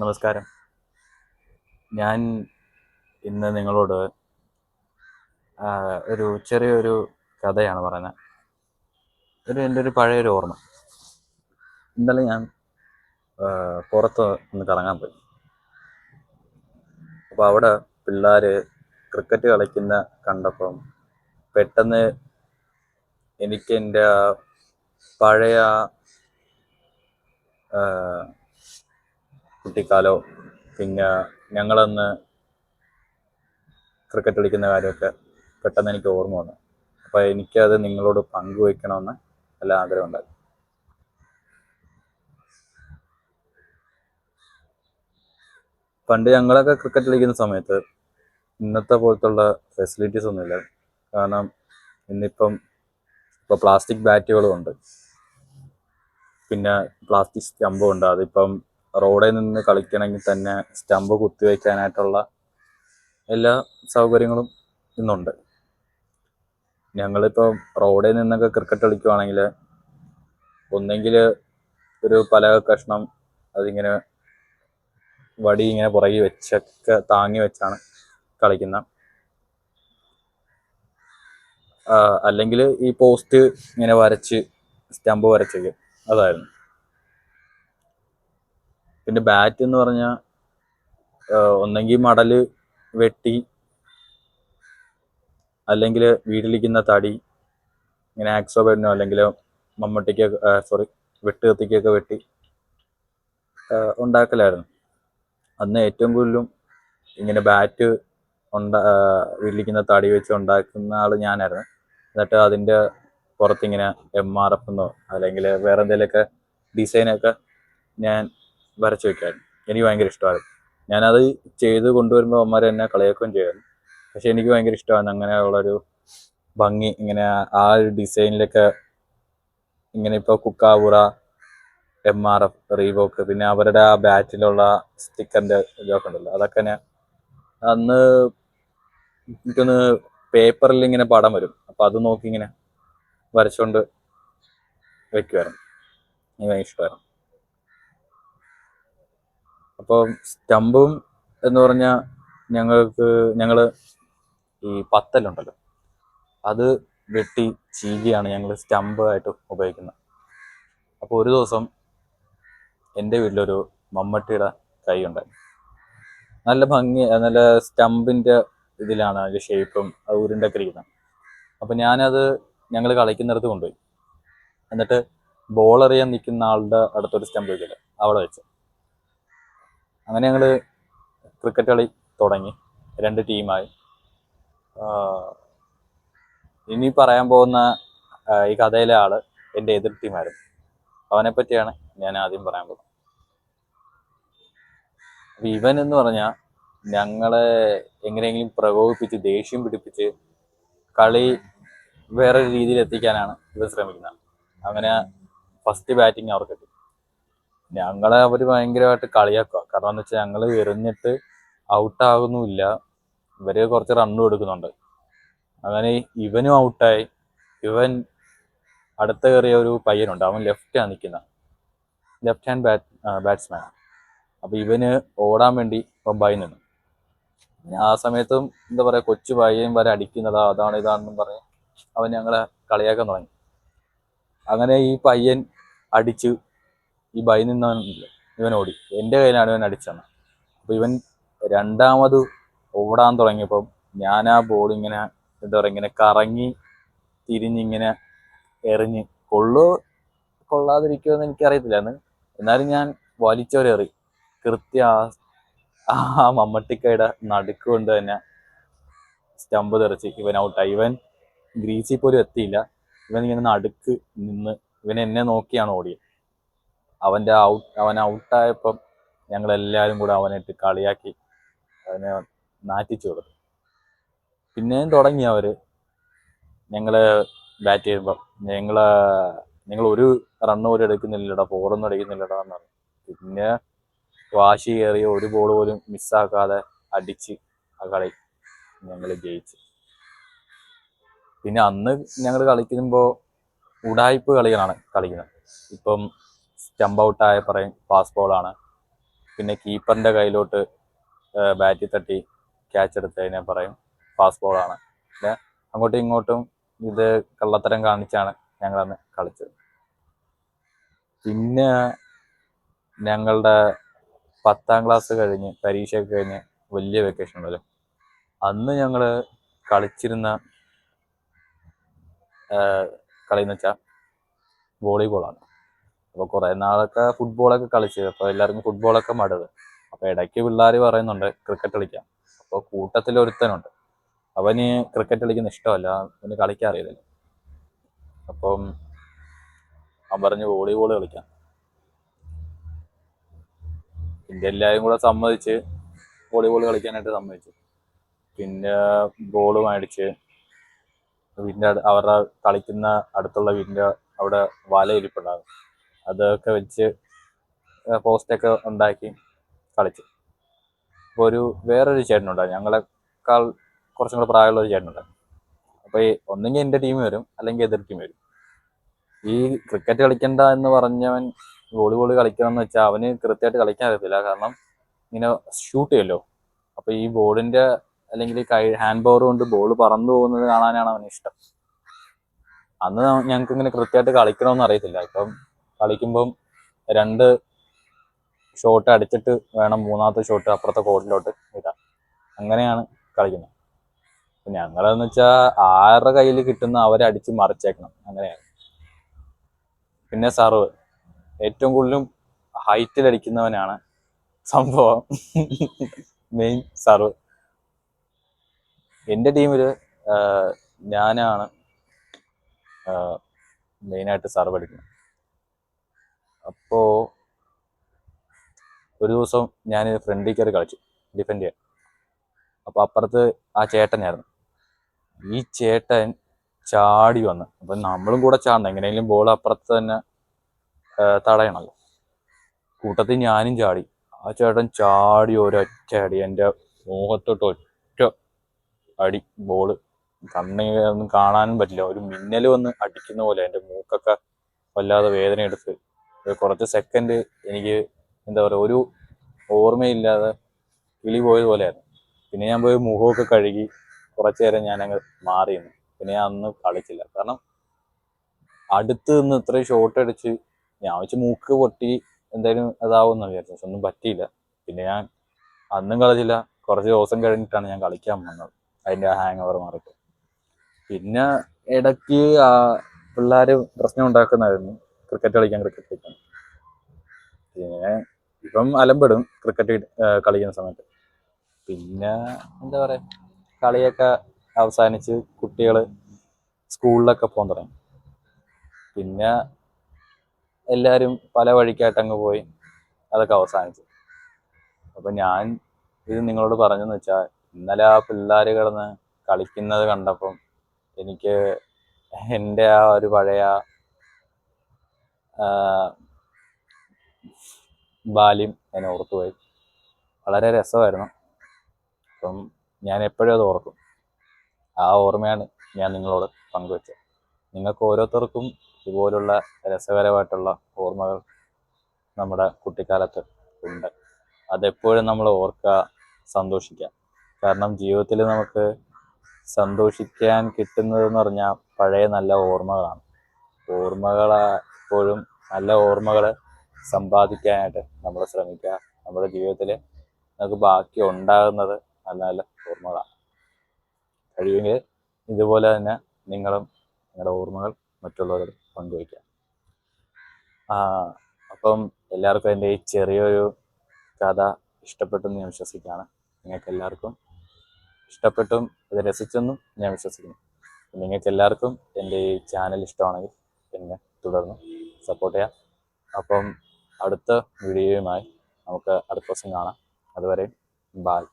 നമസ്കാരം. ഞാൻ ഇന്ന് നിങ്ങളോട് ഒരു ചെറിയൊരു കഥയാണ് പറയുന്നത്. ഒരു എന്റെ ഒരു പഴയൊരു ഓർമ്മ. ഇന്നലെ ഞാൻ പുറത്ത് ഒന്ന് കറങ്ങാൻ പോയി. അപ്പോൾ അവിടെ പിള്ളേർ ക്രിക്കറ്റ് കളിക്കുന്ന കണ്ടപ്പം പെട്ടെന്ന് എനിക്ക് എന്റെ പഴയ ആ, കുട്ടിക്കാലോ പിന്നെ ഞങ്ങളന്ന് ക്രിക്കറ്റ് കളിക്കുന്ന കാര്യമൊക്കെ പെട്ടെന്ന് എനിക്ക് ഓർമ്മ വന്നു. അപ്പോൾ എനിക്കത് നിങ്ങളോട് പങ്കുവയ്ക്കണമെന്ന് നല്ല ആഗ്രഹമുണ്ടായിരുന്നു. പണ്ട് ഞങ്ങളൊക്കെ ക്രിക്കറ്റ് കളിക്കുന്ന സമയത്ത് ഇന്നത്തെ പോലത്തുള്ള ഫെസിലിറ്റീസ് ഒന്നുമില്ല. കാരണം ഇന്നിപ്പം ഇപ്പോൾ പ്ലാസ്റ്റിക് ബാറ്റുകളും ഉണ്ട്. പിന്നെ പ്ലാസ്റ്റിക് സ്റ്റമ്പും ഉണ്ട്. അതിപ്പം റോഡിൽ നിന്ന് കളിക്കണമെങ്കിൽ തന്നെ സ്റ്റമ്പ് കുത്തിവെക്കാനായിട്ടുള്ള എല്ലാ സൗകര്യങ്ങളും ഇന്നുണ്ട്. ഞങ്ങളിപ്പോൾ റോഡിൽ നിന്നൊക്കെ ക്രിക്കറ്റ് കളിക്കുവാണെങ്കിൽ ഒന്നെങ്കിൽ ഒരു പലക കഷ്ണം അതിങ്ങനെ വടി ഇങ്ങനെ പുറകി വെച്ചൊക്കെ താങ്ങി വെച്ചാണ് കളിക്കുന്ന. അല്ലെങ്കിൽ ഈ പോസ്റ്റ് ഇങ്ങനെ വരച്ച് സ്റ്റമ്പ് വരച്ചൊക്കെ. അതായിരുന്നു. പിന്നെ ബാറ്റ് എന്ന് പറഞ്ഞാൽ ഒന്നെങ്കിൽ മടൽ വെട്ടി അല്ലെങ്കിൽ വീട്ടിലിരിക്കുന്ന തടി ഇങ്ങനെ ആക്സോ ബെഡിനോ അല്ലെങ്കിൽ മമ്മട്ടിക്കൊക്കെ സോറി വെട്ട് കത്തിക്കൊക്കെ വെട്ടി ഉണ്ടാക്കലായിരുന്നു. അന്ന് ഏറ്റവും കൂടുതലും ഇങ്ങനെ ബാറ്റ് ഉണ്ടാ വീട്ടിലിരിക്കുന്ന തടി വെച്ച് ഉണ്ടാക്കുന്ന ആൾ ഞാനായിരുന്നു. എന്നിട്ട് അതിന്റെ പുറത്തിങ്ങനെ എം ആർ എഫ് എന്നോ അല്ലെങ്കിൽ വേറെ എന്തെങ്കിലുമൊക്കെ ഡിസൈനൊക്കെ ഞാൻ വരച്ച് വെക്കായിരുന്നു എനിക്ക് ഭയങ്കര ഇഷ്ടമായിരുന്നു ഞാനത് ചെയ്ത് കൊണ്ടുവരുമ്പോൾ അമ്മമാർ എന്നെ കളിയാക്കുകയും ചെയ്യുമായിരുന്നു പക്ഷെ എനിക്ക് ഭയങ്കര ഇഷ്ടമാണ് അങ്ങനെയുള്ളൊരു ഭംഗി ഇങ്ങനെ ആ ഒരു ഡിസൈനിലൊക്കെ ഇങ്ങനെ ഇപ്പോൾ കുക്കാവുറ എം ആർ എഫ് റീബോക്ക് പിന്നെ അവരുടെ ആ ബാറ്റിലുള്ള സ്റ്റിക്കറിന്റെ ഇതൊക്കെ ഉണ്ടല്ലോ അതൊക്കെ ഞാൻ അന്ന് എനിക്കൊന്ന് പേപ്പറിൽ ഇങ്ങനെ പടം വരും. അപ്പം അത് നോക്കി ഇങ്ങനെ വരച്ചുകൊണ്ട് വെക്കുമായിരുന്നു എനിക്ക് ഭയങ്കര ഇഷ്ടമായിരുന്നു. അപ്പോൾ സ്റ്റമ്പും എന്ന് പറഞ്ഞാൽ ഞങ്ങൾക്ക് ഞങ്ങൾ ഈ പത്തലുണ്ടല്ലോ. അത് വെട്ടി ചീകിയാണ് ഞങ്ങൾ സ്റ്റമ്പ് ആയിട്ട് ഉപയോഗിക്കുന്നത്. അപ്പോൾ ഒരു ദിവസം എന്റെ വീട്ടിലൊരു മമ്മട്ടിയുടെ കൈ ഉണ്ടായി. നല്ല ഭംഗി നല്ല സ്റ്റമ്പിന്റെ ഇതിലാണ് അതിന്റെ ഷേപ്പും അത് ഉരുണ്ടൊക്കെ ഇരിക്കുന്നത് അപ്പം ഞാനത് ഞങ്ങൾ കളിക്കുന്നിടത്ത് കൊണ്ടുപോയി. എന്നിട്ട് ബോൾ എറിയാൻ നിൽക്കുന്ന ആളുടെ അടുത്തൊരു സ്റ്റമ്പ് വയ്ക്കില്ല അവിടെ വെച്ച്. അങ്ങനെ ഞങ്ങൾ ക്രിക്കറ്റ് കളി തുടങ്ങി. രണ്ട് ടീമായി ഇനി പറയാൻ പോകുന്ന ഈ കഥയിലെ ആൾ എന്റെ എതിർ ടീമായിരുന്നു അവനെ പറ്റിയാണ് ഞാൻ ആദ്യം പറയാൻ പോകുന്നത്. ഇവൻ എന്ന് പറഞ്ഞാൽ ഞങ്ങളെ എങ്ങനെയെങ്കിലും പ്രകോപിപ്പിച്ച് ദേഷ്യം പിടിപ്പിച്ച് കളി വേറൊരു രീതിയിൽ എത്തിക്കാനാണ് ഇവൻ ശ്രമിക്കുന്നത്. അങ്ങനെ ഫസ്റ്റ് ബാറ്റിംഗ് അവർക്ക് ഞങ്ങളെ അവർ ഭയങ്കരമായിട്ട് കളിയാക്കുക കാരണം എന്ന് വെച്ചാൽ ഞങ്ങൾ എറിഞ്ഞിട്ട് ഔട്ടാകുന്നുമില്ല ഇവർ കുറച്ച് റണ്ണും എടുക്കുന്നുണ്ട് അങ്ങനെ ഇവനും ഔട്ടായി ഇവൻ അടുത്ത കയറിയ ഒരു പയ്യനുണ്ട്. അവൻ ലെഫ്റ്റാണ് നിൽക്കുന്ന ലെഫ്റ്റ് ഹാൻഡ് ബാറ്റ് ബാറ്റ്സ്മാൻ അപ്പൊ ഇവന് ഓടാൻ വേണ്ടി ബൊമ്പായി നിന്നു. പിന്നെ ആ സമയത്തും എന്താ പറയാ കൊച്ചു പയ്യൻ വരെ അടിക്കുന്നതാ അതാണ് ഇതാണെന്നും പറഞ്ഞ് അവൻ ഞങ്ങളെ കളിയാക്കാൻ തുടങ്ങി. അങ്ങനെ ഈ പയ്യൻ അടിച്ചു ഈ ബൈ നിന്നവനില്ലേ ഇവൻ ഓടി. എന്റെ കയ്യിലാണ് ഇവൻ അടിച്ചത്. അപ്പോൾ ഇവൻ രണ്ടാമത് ഓടാൻ തുടങ്ങിയപ്പം ഞാൻ ആ ബോൾ ഇങ്ങനെ എന്താ പറയുക ഇങ്ങനെ കറങ്ങി തിരിഞ്ഞിങ്ങനെ എറിഞ്ഞ് കൊള്ളോ കൊള്ളാതിരിക്കുമോ എന്ന് എനിക്കറിയത്തില്ലായിരുന്നു എന്ന് എന്നാലും ഞാൻ വലിച്ചൊരെറി കൃത്യ ആ ആ മമ്മട്ടിക്കയുടെ നടുക്ക് കൊണ്ട് തന്നെ സ്റ്റമ്പ് തെറിച്ച് ഇവൻ ഔട്ടായി ഇവൻ ഗ്രീസിൽ പോലും എത്തിയില്ല. ഇവൻ ഇങ്ങനെ നടുക്ക് നിന്ന് ഇവൻ എന്നെ നോക്കിയാണ് ഓടിയത്. അവന്റെ ഔട്ട് അവൻ ഔട്ടായപ്പം ഞങ്ങളെല്ലാവരും കൂടെ അവനിട്ട് കളിയാക്കി അവനെ നാറ്റിച്ചു കൊടുത്തു. പിന്നെയും തുടങ്ങി അവർ ഞങ്ങൾ ബാറ്റ് ചെയ്യുമ്പം ഞങ്ങൾ നിങ്ങൾ ഒരു റണ്ണ് പോലും എടുക്കുന്നില്ലടാ ഫോറൊന്നും അടിക്കുന്നില്ലടാ എന്നാണ്. പിന്നെ വാശി കയറി ഒരു ബോൾ പോലും മിസ്സാക്കാതെ അടിച്ച് ആ കളി ഞങ്ങൾ ജയിച്ചു. പിന്നെ അന്ന് ഞങ്ങൾ കളിക്കുമ്പോൾ ഉടായ്പ് കളികളാണ് കളിക്കുന്നത്. ഇപ്പം സ്റ്റംപ് ഔട്ടായ പറയും പാസ് ബോളാണ് പിന്നെ കീപ്പറിന്റെ കയ്യിലോട്ട് ബാറ്റ് തട്ടി ക്യാച്ച് എടുത്ത് കഴിഞ്ഞാൽ പറയും ഫാസ്റ്റ് ബോളാണ് പിന്നെ അങ്ങോട്ടും ഇങ്ങോട്ടും ഇത് കള്ളത്തരം കാണിച്ചാണ് ഞങ്ങളന്ന് കളിച്ചത്. പിന്നെ ഞങ്ങളുടെ പത്താം ക്ലാസ് കഴിഞ്ഞ് പരീക്ഷയൊക്കെ കഴിഞ്ഞ് വലിയ വെക്കേഷൻ ഉണ്ടല്ലോ. അന്ന് ഞങ്ങൾ കളിച്ചിരുന്ന കളി എന്ന് വെച്ചാൽ വോളിബോളാണ് അപ്പോൾ കുറേ നാളൊക്കെ ഫുട്ബോളൊക്കെ കളിച്ച് അപ്പോൾ എല്ലാവർക്കും ഫുട്ബോളൊക്കെ മടുത് അപ്പോൾ ഇടയ്ക്ക് പിള്ളേർ പറയുന്നുണ്ട് ക്രിക്കറ്റ് കളിക്കാം അപ്പോൾ കൂട്ടത്തിൽ ഒരുത്തനുണ്ട്. അവന് ക്രിക്കറ്റ് കളിക്കുന്ന ഇഷ്ടമല്ല. അവന് കളിക്കാൻ അറിയില്ല അപ്പം അവൻ പറഞ്ഞ് വോളിബോൾ കളിക്കാം. പിന്നെ എല്ലാവരും കൂടെ സമ്മതിച്ച് വോളിബോൾ കളിക്കാനായിട്ട് സമ്മതിച്ചു. പിന്നെ ബോൾ മേടിച്ച് വീടിന്റെ അവരുടെ കളിക്കുന്ന അടുത്തുള്ള വീടിന്റെ അവിടെ വല ഇരിപ്പുണ്ടാകും അതൊക്കെ വെച്ച് പോസ്റ്റൊക്കെ ഉണ്ടാക്കി കളിച്ചു. അപ്പോൾ ഒരു വേറൊരു ചേട്ടനുണ്ടായി ഞങ്ങളെക്കാൾ കുറച്ചും കൂടെ പ്രായമുള്ള ഒരു ചേട്ടനുണ്ടായി അപ്പോൾ ഈ ഒന്നെങ്കിൽ എന്റെ ടീം വരും അല്ലെങ്കിൽ എതിർ ടീം വരും. ഈ ക്രിക്കറ്റ് കളിക്കണ്ട എന്ന് പറഞ്ഞവൻ വോളിബോൾ കളിക്കണം എന്ന് വെച്ചാൽ അവന് കൃത്യമായിട്ട് കളിക്കാൻ അറിയത്തില്ല. കാരണം ഇങ്ങനെ ഷൂട്ട് ചെയ്യല്ലോ. അപ്പോൾ ഈ ബോളിന്റെ അല്ലെങ്കിൽ കൈ ഹാൻഡ് പവർ കൊണ്ട് ബോൾ പറന്നു പോകുന്നത് കാണാനാണ് അവന് ഇഷ്ടം. അന്ന് ഞങ്ങൾക്ക് ഇങ്ങനെ കൃത്യമായിട്ട് കളിക്കണമെന്ന് അറിയത്തില്ല. ഇപ്പം കളിക്കുമ്പം രണ്ട് ഷോട്ട് അടിച്ചിട്ട് വേണം മൂന്നാമത്തെ ഷോട്ട് അപ്പുറത്തെ കോർട്ടിലോട്ട് ഇടാൻ അങ്ങനെയാണ് കളിക്കുന്നത്. ഞങ്ങളെന്ന് വെച്ചാൽ ആരുടെ കയ്യിൽ കിട്ടുന്ന അവരെ അടിച്ച് മറിച്ചേക്കണം. അങ്ങനെയാണ്. പിന്നെ സർവ് ഏറ്റവും കൂടുതലും ഹൈറ്റിൽ അടിക്കുന്നവനാണ് സംഭവം. മെയിൻ സർവ് എന്റെ ടീമിൽ ഞാനാണ് മെയിനായിട്ട് സർവ് അടിക്കുന്നത്. അപ്പോൾ ഒരു ദിവസം ഞാൻ ഫ്രണ്ടിൽ കയറി കളിച്ചു ഡിഫെൻഡ് ചെയ്യാൻ. അപ്പോൾ അപ്പുറത്ത് ആ ചേട്ടനായിരുന്നു. ഈ ചേട്ടൻ ചാടി വന്ന് അപ്പം നമ്മളും കൂടെ ചാടണം എങ്ങനെയെങ്കിലും ബോൾ അപ്പുറത്ത് തന്നെ തടയണല്ലോ. കൂട്ടത്തിൽ ഞാനും ചാടി. ആ ചേട്ടൻ ചാടി ഒരൊറ്റ അടി എന്റെ മുഖത്തോട്ട് ഒറ്റ അടി ബോൾ കണ്ണൊന്നും ഒന്നും കാണാനും പറ്റില്ല. ഒരു മിന്നൽ വന്ന് അടിക്കുന്ന പോലെ എന്റെ മൂക്കൊക്കെ വല്ലാതെ വേദന എടുത്ത് കുറച്ച് സെക്കൻഡ് എനിക്ക് എന്താ പറയുക ഒരു ഓർമ്മയില്ലാതെ കിളി പോയതുപോലെയായിരുന്നു പിന്നെ ഞാൻ പോയി മുഖമൊക്കെ കഴുകി കുറച്ചു നേരം ഞാൻ അങ്ങ് മാറിയിരുന്നു. പിന്നെ ഞാൻ അന്ന് കളിച്ചില്ല. കാരണം അടുത്ത് നിന്ന് ഇത്രയും ഷോട്ട് അടിച്ച് ഞാൻ വെച്ച് മൂക്ക് പൊട്ടി എന്തായാലും അതാവുമെന്ന് വിചാരിച്ചു. പക്ഷെ ഒന്നും പറ്റിയില്ല. പിന്നെ ഞാൻ അന്നും കളിച്ചില്ല. കുറച്ച് ദിവസം കഴിഞ്ഞിട്ടാണ് ഞാൻ കളിക്കാൻ വന്നത്. അതിന്റെ ആ ഹാങ് ഓവർ മാറിയിട്ട്. പിന്നെ ഇടയ്ക്ക് ആ പിള്ളേർ പ്രശ്നം ഉണ്ടാക്കുന്നതായിരുന്നു. ക്രിക്കറ്റ് കളിക്കാൻ ക്രിക്കറ്റ് കളിക്കാൻ. പിന്നെ ഇപ്പം അലമ്പിടും ക്രിക്കറ്റ് കളിക്കുന്ന സമയത്ത്. പിന്നെ എന്താ പറയുക കളിയൊക്കെ അവസാനിച്ച് കുട്ടികൾ സ്കൂളിലൊക്കെ പോകാൻ തുടങ്ങി. പിന്നെ എല്ലാവരും പല വഴിക്കായിട്ട് അങ്ങ് പോയി അതൊക്കെ അവസാനിച്ചു. അപ്പം ഞാൻ ഇത് നിങ്ങളോട് പറഞ്ഞെന്ന് വെച്ചാൽ ഇന്നലെ ആ പിള്ളേർ കിടന്ന് കളിക്കുന്നത് കണ്ടപ്പം എനിക്ക് എന്റെ ആ ഒരു പഴയ ബാല്യം ഞാൻ ഓർത്തുപോയി. വളരെ രസമായിരുന്നു. അപ്പം ഞാൻ എപ്പോഴും അത് ഓർക്കും. ആ ഓർമ്മയാണ് ഞാൻ നിങ്ങളോട് പങ്കുവച്ചത്. നിങ്ങൾക്ക് ഓരോരുത്തർക്കും ഇതുപോലുള്ള രസകരമായിട്ടുള്ള ഓർമ്മകൾ നമ്മുടെ കുട്ടിക്കാലത്ത് ഉണ്ട്. അതെപ്പോഴും നമ്മൾ ഓർക്കുക സന്തോഷിക്കുക. കാരണം ജീവിതത്തിൽ നമുക്ക് സന്തോഷിക്കാൻ കിട്ടുന്നതെന്ന് പറഞ്ഞാൽ പഴയ നല്ല ഓർമ്മകളാണ്. ഓർമ്മകൾ എപ്പോഴും നല്ല ഓർമ്മകൾ സമ്പാദിക്കാനായിട്ട് നമ്മൾ ശ്രമിക്കുക. നമ്മുടെ ജീവിതത്തിൽ നമുക്ക് ബാക്കി ഉണ്ടാകുന്നത് നല്ല നല്ല ഓർമ്മകളാണ്. കഴിയുമെങ്കിൽ ഇതുപോലെ തന്നെ നിങ്ങളും നിങ്ങളുടെ ഓർമ്മകൾ മറ്റുള്ളവരോട് പങ്കുവയ്ക്കുക. അപ്പം എല്ലാവർക്കും എന്റെ ഈ ചെറിയൊരു കഥ ഇഷ്ടപ്പെട്ടെന്ന് ഞാൻ വിശ്വസിക്കുകയാണ്. നിങ്ങൾക്ക് എല്ലാവർക്കും ഇഷ്ടപ്പെട്ടും ഇത് രസിച്ചെന്നും ഞാൻ വിശ്വസിക്കുന്നു. നിങ്ങൾക്ക് എല്ലാവർക്കും എന്റെ ഈ ചാനൽ ഇഷ്ടമാണെങ്കിൽ എന്നെ തുടർന്ന് സപ്പോർട്ട് ചെയ്യാം. അപ്പം അടുത്ത വീഡിയോയുമായി നമുക്ക് അടുത്ത ദിവസം കാണാം. അതുവരെ ബായ്